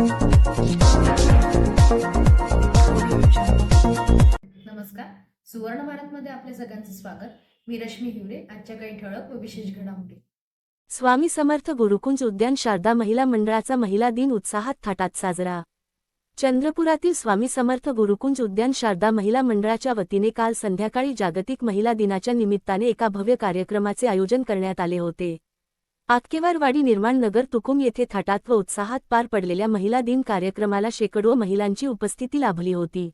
नमस्कार. सुवर्ण भारतमध्ये आपल्या सगळ्यांचं स्वागत. मी रश्मी हिवरे आजच्या काही ठळक व विशेष घडामोडी. स्वामी समर्थ गुरुकुंज उद्यान शारदा महिला मंडळाचा महिला दिन उत्साहात थाटात साजरा. चंद्रपुरातील स्वामी समर्थ गुरुकुंज उद्यान शारदा महिला मंडळाच्या वतीने काल संध्याकाळी जागतिक महिला दिनाच्या निमित्ताने एका भव्य कार्यक्रमाचे आयोजन करण्यात आले होते. आतकेवारवाडी निर्माण नगर तुकुम येथे थाटात व उत्साहात पार पडलेल्या महिला दिन कार्यक्रमाला शेकडो महिलांची उपस्थिती लाभली होती.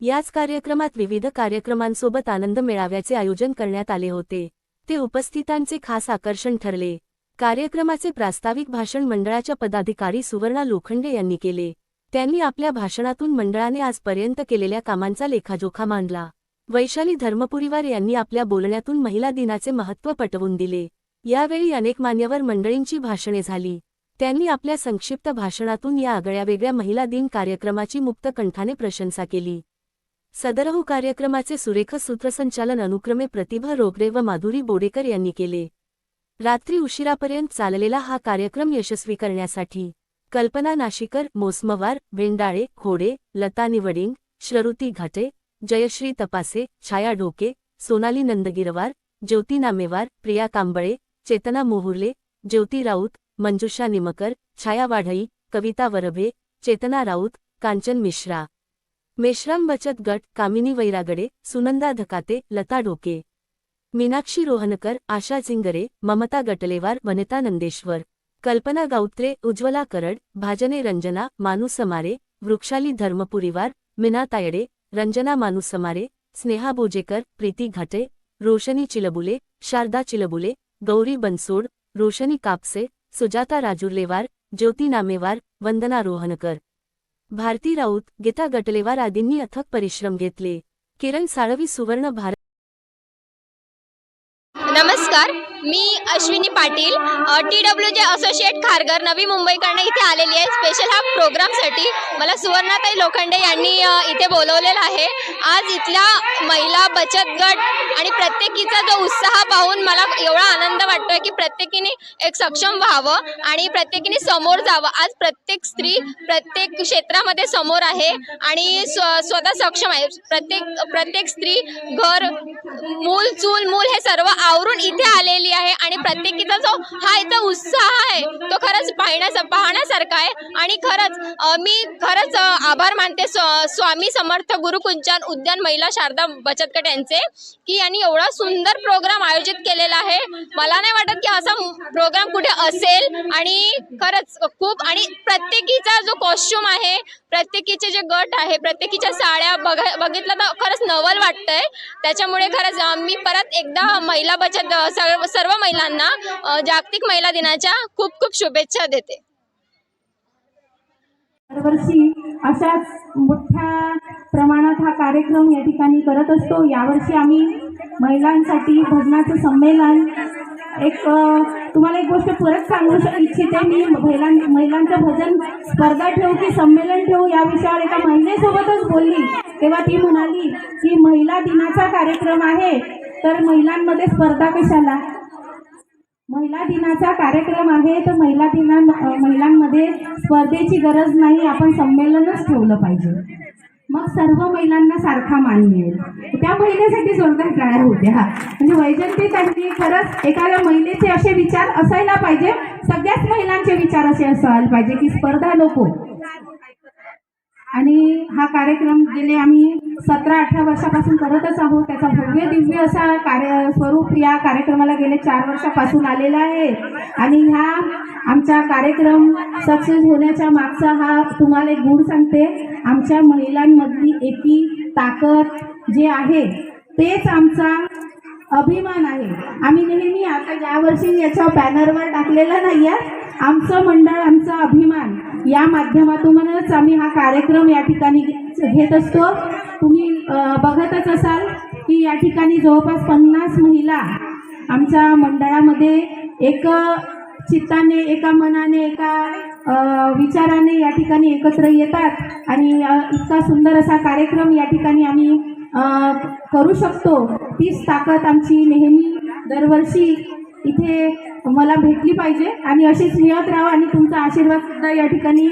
याच कार्यक्रमात विविध कार्यक्रमांसोबत आनंद मेळाव्याचे आयोजन करण्यात आले होते. ते उपस्थितांचे खास आकर्षण ठरले. कार्यक्रमाचे प्रास्ताविक भाषण मंडळाच्या पदाधिकारी सुवर्णा लोखंडे यांनी केले. त्यांनी आपल्या भाषणातून मंडळाने आजपर्यंत केलेल्या कामांचा लेखाजोखा मांडला. वैशाली धर्मपुरीवार यांनी आपल्या बोलण्यातून महिला दिनाचे महत्त्व पटवून दिले. यावेळी अनेक मान्यवर मंडळींची भाषणे झाली. त्यांनी आपल्या संक्षिप्त भाषणातून या आगळ्यावेगळ्या महिला दिन कार्यक्रमाची मुक्त कंठाने प्रशंसा केली. सदरहू कार्यक्रमाचे सुरेख सूत्रसंचालन अनुक्रमे प्रतिभा रोगरे व माधुरी बोडेकर यांनी केले. रात्री उशिरापर्यंत चाललेला हा कार्यक्रम यशस्वी करण्यासाठी कल्पना नाशिकर मोसमवार भेंडाळे खोडे लता निवडिंग श्ररुती घाटे जयश्री तपासे छाया ढोके सोनाली नंदगिरवार ज्योती नामेवार प्रिया कांबळे चेतना मोहुर्ले ज्योती राऊत मंजुषा निमकर छाया वाढई कविता वरभे चेतना राऊत कांचन मिश्रा. मेश्राम बचत गट कामिनी वैरागडे सुनंदा धकाते लता ढोके. मीनाक्षी रोहनकर आशा झिंगरे ममता गटलेवार वनिता नंदेश्वर. कल्पना गाऊत्रे उज्ज्वला करड भाजने रंजना मानुसमारे वृक्षाली धर्मपुरीवार मीना तायडे रंजना मानुसमारे स्नेहा बोजेकर प्रीती घाटे रोशनी चिलबुले शारदा चिलबुले गौरी बनसोड रोशनी कापसे सुजाता राजुर्लेवार ज्योती नामेवार वंदना रोहनकर. भारती राऊत गीता गटलेवार आदींनी अथक परिश्रम घेतले. किरण साळवी सुवर्ण भारत. नमस्कार. मी Ashwini Patil T W J associate Kharghar नवी मुंबईकडनं इथे आलेली आहे. स्पेशल हा प्रोग्रामसाठी मला सुवर्णाताई लोखंडे यांनी इथे बोलवलेलं आहे. आज इथल्या महिला बचत गट आणि प्रत्येकीचा जो उत्साह पाहून मला एवढा आनंद वाटतोय की प्रत्येकीने एक सक्षम व्हावं आणि प्रत्येकीने समोर जावं. आज प्रत्येक स्त्री प्रत्येक क्षेत्रामध्ये समोर आहे आणि स्व स्वतः सक्षम आहे. प्रत्येक प्रत्येक स्त्री घर मूल चूल मूल हे सर्व आवरून इथे आलेली आहे आणि प्रत्येकीचा जो हा इथं उत्साह आहे तो खरंच पाहण्यास पाहण्यासारखा आहे. आणि खरंच मी खरंच आभार मानते स्व- स्वामी समर्थ गुरुकुंचन उद्यान महिला शारदा बचत गट यांचे की यांनी एवढा सुंदर प्रोग्राम आयोजित केलेला आहे. मला नाही वाटत की असा प्रोग्राम कुठे असेल. आणि खरंच खूप आणि प्रत्येकीचा जो कॉस्ट्युम आहे प्रत्येकीचे जे गट आहे प्रत्येकीच्या साड्या बघा बघितलं तर खरंच नवल वाटतंय. त्याच्यामुळे खरंच मी परत एकदा महिला बचत सर्व सर्व महिलांना जागतिक महिला दिनाच्या खूप खूप शुभेच्छा देते. दरवर्षी अशाच मोठ्या प्रमाणात हा कार्यक्रम या ठिकाणी करत असतो. यावर्षी आम्ही महिलांसाठी भजनाचं संमेलन एक तुम्हाला एक गोष्ट परत सांगू इच्छिते मी महिलां महिलांचं भजन स्पर्धा ठेवू की संमेलन ठेवू या विषयावर एका महिलेसोबतच बोलली. तेव्हा ती म्हणाली की महिला दिनाचा कार्यक्रम आहे तर महिलांमध्ये स्पर्धा कशाला? महिला दिनाचा कार्यक्रम आहे. तर महिला दिना महिलांमध्ये स्पर्धेची गरज नाही. आपण संमेलनच ठेवलं पाहिजे. मग सर्व महिलांना सारखा मान मिळेल. त्या महिलेसाठी जोरदार तयार होत्या म्हणजे वैजंती त्यांनी खरंच एखाद्या महिलेचे असे विचार असायला पाहिजे. सगळ्याच महिलांचे विचार असे असायला पाहिजे की स्पर्धा नको. आणि हा कार्यक्रम गेले आम्ही सतरा अठरा वर्षापासून करतच आहोत त्याचा भव्य दिव्य असा कार्य स्वरूप या कार्यक्रमाला गेले चार वर्षापासून आलेला आहे. आणि ह्या आमचा कार्यक्रम सक्सेस होण्याच्या मागचा हा तुम्हाला एक गुण सांगते आमच्या महिलांमधली एकी ताकद जे आहे तेच आमचा अभिमान आहे. आम्ही नेहमी आता यावर्षी याच्या बॅनरवर टाकलेला नाही आहे आमचं मंडळ आमचा अभिमान या माध्यमातूनच आम्ही हा कार्यक्रम या ठिकाणी घेत असतो. तुम्ही बघतच असाल की या ठिकाणी जवळपास पन्नास महिला आमच्या मंडळामध्ये एक चित्ताने एका मनाने एका विचाराने या ठिकाणी एकत्र येतात आणि इतका सुंदर असा कार्यक्रम या ठिकाणी आम्ही करू शकतो. तीच ताकद आमची नेहमी दरवर्षी इथे मला भेटली पाहिजे. आणि अशीच मिळत राहा आणि तुमचा आशीर्वाद सुद्धा या ठिकाणी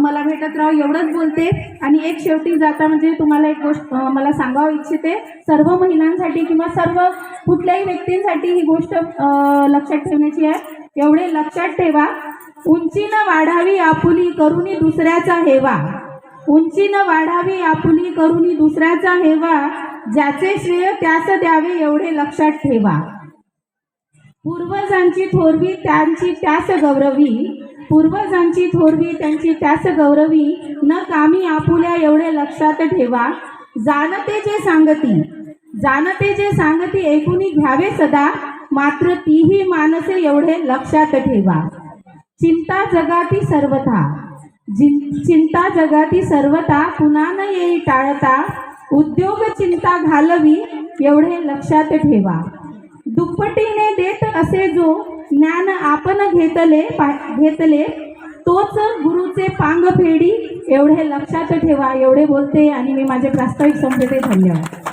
मला भेटत राहा. एवढंच बोलते. आणि एक शेवटी जाता म्हणजे तुम्हाला एक गोष्ट मला सांगावं इच्छिते. सर्व महिलांसाठी किंवा सर्व कुठल्याही व्यक्तींसाठी ही गोष्ट लक्षात ठेवण्याची आहे. एवढे लक्षात ठेवा. उंचीनं वाढावी आपुली करुणी दुसऱ्याचा हेवा. उंचीनं वाढावी आपुली करुणी दुसऱ्याचा हेवा. ज्याचे श्रेय त्यास द्यावे एवढे लक्षात ठेवा. पूर्वजांची थोरवी त्यांची त्यास गौरवी. पूर्वजांची थोरवी त्यांची त्यास गौरवी. न कामी आपुल्या एवढे लक्षात ठेवा. जाणते जे सांगती. जाणते जे सांगती ऐकुनी घ्यावे सदा. मात्र तीही मानसे एवढे लक्षात ठेवा. चिंता जगाती सर्वथा. चिंता जगाती सर्वता पुन्हा न येई टाळता. उद्योग चिंता घालवी एवढे लक्षात ठेवा. दुप्पटीने देत असे जो ज्ञान आपण घेतले पा- घेतले तोच गुरुचे पांग फेडी एवढे लक्षात ठेवा एवढे बोलते आणि मी माझे प्रास्ताविक संपते. धन्यवाद.